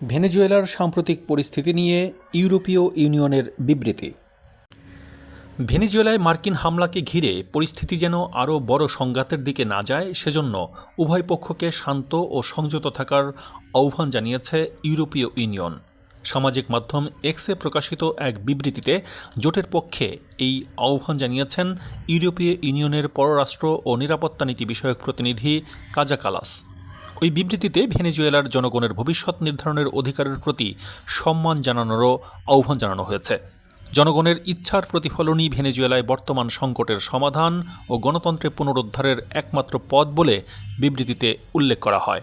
ভেনেজুয়েলার সাম্প্রতিক পরিস্থিতি নিয়ে ইউরোপীয় ইউনিয়নের বিবৃতি। ভেনেজুয়েলায় মার্কিন হামলাকে ঘিরে পরিস্থিতি যেন আরও বড় সংঘাতের দিকে না যায়, সেজন্য উভয় পক্ষকে শান্ত ও সংযত থাকার আহ্বান জানিয়েছে ইউরোপীয় ইউনিয়ন। সামাজিক মাধ্যম এক্সে প্রকাশিত এক বিবৃতিতে জোটের পক্ষে এই আহ্বান জানিয়েছেন ইউরোপীয় ইউনিয়নের পররাষ্ট্র ও নিরাপত্তা নীতি বিষয়ক প্রতিনিধি কাজা কালাস ওই বিবৃতিতে ভেনেজুয়েলার জনগণের ভবিষ্যৎ নির্ধারণের অধিকারের প্রতি সম্মান জানানোরও আহ্বান জানানো হয়েছে। জনগণের ইচ্ছার প্রতিফলনই ভেনেজুয়েলায় বর্তমান সংকটের সমাধান ও গণতন্ত্রের পুনরুদ্ধারের একমাত্র পথ বলে বিবৃতিতে উল্লেখ করা হয়।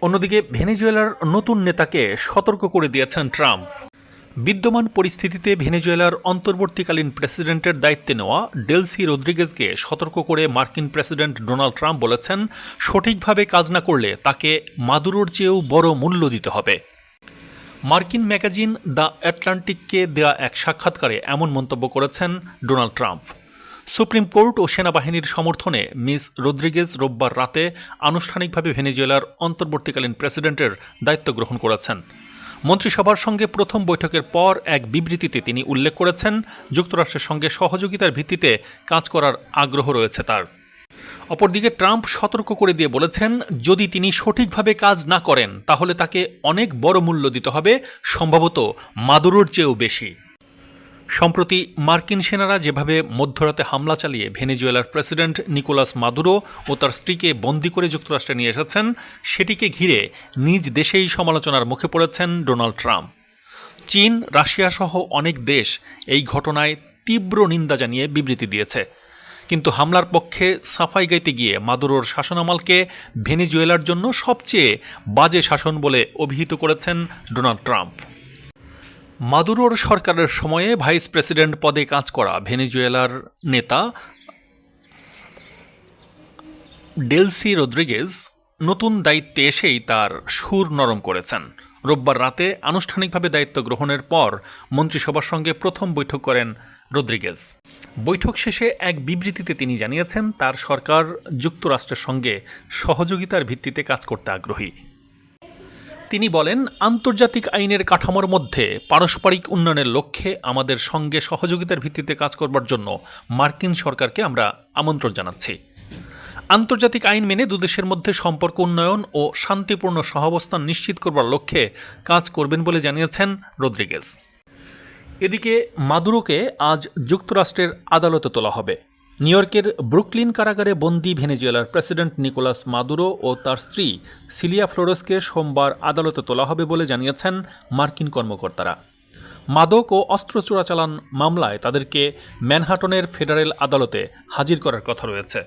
অন্যদিকে ভেনেজুয়েলার নতুন নেতাকে সতর্ক করে দিয়েছেন ট্রাম্প। বিদ্যমান পরিস্থিতিতে ভেনেজুয়েলার অন্তর্বর্তীকালীন প্রেসিডেন্টের দায়িত্বে নেওয়া ডেলসি রদ্রিগেজকে সতর্ক করে মার্কিন প্রেসিডেন্ট ডোনাল্ড ট্রাম্প বলেছেন, সঠিকভাবে কাজ না করলে তাকে মাদুরোর চেয়েও বড় মূল্য দিতে হবে। মার্কিন ম্যাগাজিন দ্য অ্যাটলান্টিককে দেয়া এক সাক্ষাৎকারে এমন মন্তব্য করেছেন ডোনাল্ড ট্রাম্প। সুপ্রিম কোর্ট ও সেনাবাহিনীর সমর্থনে মিস রদ্রিগেজ রোববার রাতে আনুষ্ঠানিকভাবে ভেনেজুয়েলার অন্তর্বর্তীকালীন প্রেসিডেন্টের দায়িত্ব গ্রহণ করেছেন। মন্ত্রিসভার সঙ্গে প্রথম বৈঠকের পর এক বিবৃতিতে তিনি উল্লেখ করেছেন, যুক্তরাষ্ট্রের সঙ্গে সহযোগিতার ভিত্তিতে কাজ করার আগ্রহ রয়েছে তার। অপরদিকে ট্রাম্প সতর্ক করে দিয়ে বলেছেন, যদি তিনি সঠিকভাবে কাজ না করেন, তাহলে তাকে অনেক বড় মূল্য দিতে হবে, সম্ভবত মাদুরোর চেয়েও বেশি। সম্প্রতি মার্কিন সেনারা যেভাবে মধ্যরাতে হামলা চালিয়ে ভেনেজুয়েলার প্রেসিডেন্ট নিকোলাস মাদুরো ও তার স্ত্রীকে বন্দি করে যুক্তরাষ্ট্রে নিয়ে এসেছেন, সেটিকে ঘিরে নিজ দেশেই সমালোচনার মুখে পড়েছেন ডোনাল্ড ট্রাম্প। চীন, রাশিয়া সহ অনেক দেশ এই ঘটনায় তীব্র নিন্দা জানিয়ে বিবৃতি দিয়েছে। কিন্তু হামলার পক্ষে সাফাই গাইতে গিয়ে মাদুরোর শাসনামলকে ভেনেজুয়েলার জন্য সবচেয়ে বাজে শাসন বলে অভিহিত করেছেন ডোনাল্ড ট্রাম্প। মাদুরোর সরকারের সময়ে ভাইস প্রেসিডেন্ট পদে কাজ করা ভেনেজুয়েলার নেতা ডেলসি রদ্রিগেজ নতুন দায়িত্বে এসেই তার সুর নরম করেছেন। রোববার রাতে আনুষ্ঠানিকভাবে দায়িত্ব গ্রহণের পর মন্ত্রিসভার সঙ্গে প্রথম বৈঠক করেন রদ্রিগেজ। বৈঠক শেষে এক বিবৃতিতে তিনি জানিয়েছেন, তার সরকার যুক্তরাষ্ট্রের সঙ্গে সহযোগিতার ভিত্তিতে কাজ করতে আগ্রহী। তিনি বলেন, আন্তর্জাতিক আইনের কাঠামোর মধ্যে পারস্পরিক উন্নয়নের লক্ষ্যে আমাদের সঙ্গে সহযোগিতার ভিত্তিতে কাজ করবার জন্য মার্কিন সরকারকে আমরা আমন্ত্রণ জানাচ্ছি। আন্তর্জাতিক আইন মেনে দুদেশের মধ্যে সম্পর্ক উন্নয়ন ও শান্তিপূর্ণ সহাবস্থান নিশ্চিত করবার লক্ষ্যে কাজ করবেন বলে জানিয়েছেন রদ্রিগেজ। এদিকে মাদুরোকে আজ যুক্তরাষ্ট্রের আদালতে তোলা হবে। নিউ ইয়র্কের ব্রুকলিন কারাগারে বন্দি ভেনেজুয়েলার প্রেসিডেন্ট নিকোলাস মাদুরো ও তার স্ত্রী সিলিয়া ফ্লোরেসকে সোমবার আদালতে তোলা হবে বলে জানিয়েছেন মার্কিন কর্মকর্তারা। মাদক ও অস্ত্র চোরাচালান মামলায় তাদেরকে ম্যানহাটনের ফেডারেল আদালতে হাজির করার কথা রয়েছে।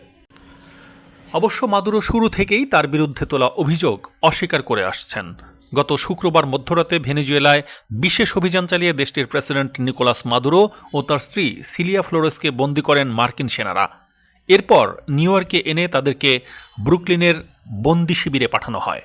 অবশ্য মাদুরো শুরু থেকেই তার বিরুদ্ধে তোলা অভিযোগ অস্বীকার করে আসছেন। গত শুক্রবার মধ্যরাতে ভেনেজুয়েলায় বিশেষ অভিযান চালিয়ে দেশটির প্রেসিডেন্ট নিকোলাস মাদুরো ও তার স্ত্রী সিলিয়া ফ্লোরেসকে বন্দি করেন মার্কিন সেনারা। এরপর নিউ ইয়র্কে এনে তাদেরকে ব্রুকলিনের বন্দি শিবিরে পাঠানো হয়।